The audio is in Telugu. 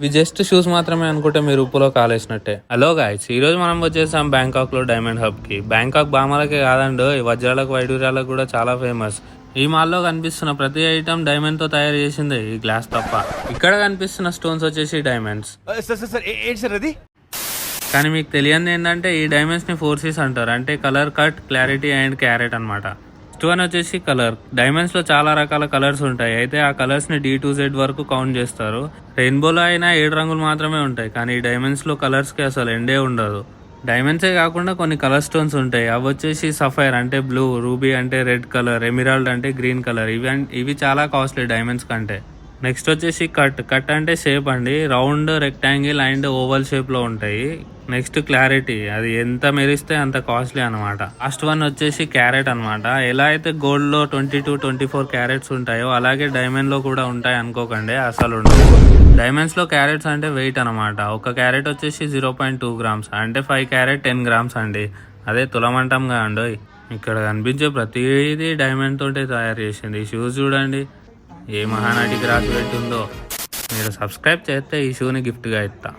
ఇవి జస్ట్ షూస్ మాత్రమే అనుకుంటే మీరు ఉప్పులో కాలేసినట్టే. హలో గాయస్ ఈ రోజు మనం వచ్చేసాం బ్యాంకాక్లో డైమండ్ హబ్కి. బ్యాంకాక్ బామలకే కాదండి ఈ వజ్రాలకు వైడూర్యాలకు కూడా చాలా ఫేమస్ ఈ మాల్లో కనిపిస్తున్న ప్రతి ఐటమ్ డైమండ్తో తయారు చేసిందే ఈ గ్లాస్ తప్ప. ఇక్కడ కనిపిస్తున్న స్టోన్స్ వచ్చేసి డైమండ్స్ అది? కానీ మీకు తెలియంది ఏంటంటే ఈ డైమండ్స్ని ఫోర్సెస్ అంటారు. అంటే colour cut clarity and carat అన్నమాట. నెక్స్ట్ వన్ వచ్చేసి కలర్ డైమండ్స్లో చాలా రకాల కలర్స్ ఉంటాయి. అయితే ఆ కలర్స్ని డి టు జెడ్ వరకు కౌంట్ చేస్తారు. రెయిన్బోలో అయినా ఏడు రంగులు మాత్రమే ఉంటాయి. కానీ డైమండ్స్లో డైమండ్స్లో కలర్స్కి అసలు ఎండే ఉండదు. డైమండ్సే కాకుండా కొన్ని కలర్ స్టోన్స్ ఉంటాయి. అవి వచ్చేసి సఫైర్ అంటే బ్లూ రూబీ అంటే రెడ్ కలర్ ఎమిరాల్డ్ అంటే గ్రీన్ కలర్ ఇవి ఇవి చాలా కాస్ట్లీ డైమండ్స్ కంటే. నెక్స్ట్ వచ్చేసి కట్ కట్ అంటే షేప్ అండి. రౌండ్ రెక్టాంగిల్ అండ్ ఓవల్ షేప్లో ఉంటాయి. నెక్స్ట్ క్లారిటీ అది ఎంత మెరిస్తే అంత కాస్ట్లీ అనమాట లాస్ట్ వన్ వచ్చేసి క్యారెట్ అనమాట ఎలా అయితే గోల్డ్లో twenty two twenty four carats ఉంటాయో అలాగే డైమండ్లో కూడా ఉంటాయి అనుకోకండి. అసలు ఉండవు. డైమండ్స్లో క్యారెట్స్ అంటే వెయిట్ అనమాట ఒక క్యారెట్ వచ్చేసి జీరో పాయింట్ టూ గ్రామ్స్ అంటే ఫైవ్ క్యారెట్ టెన్ గ్రామ్స్ అండి. అదే తులమంటాం కాండి ఇక్కడ కనిపించే ప్రతిదీ డైమండ్ తోటే తయారు చేసింది. షూస్ చూడండి. ఏ మహానాటికి రాసి పెట్టిందో మీరు సబ్స్క్రైబ్ చేస్తే ఈ షూని గిఫ్ట్గా ఇస్తా.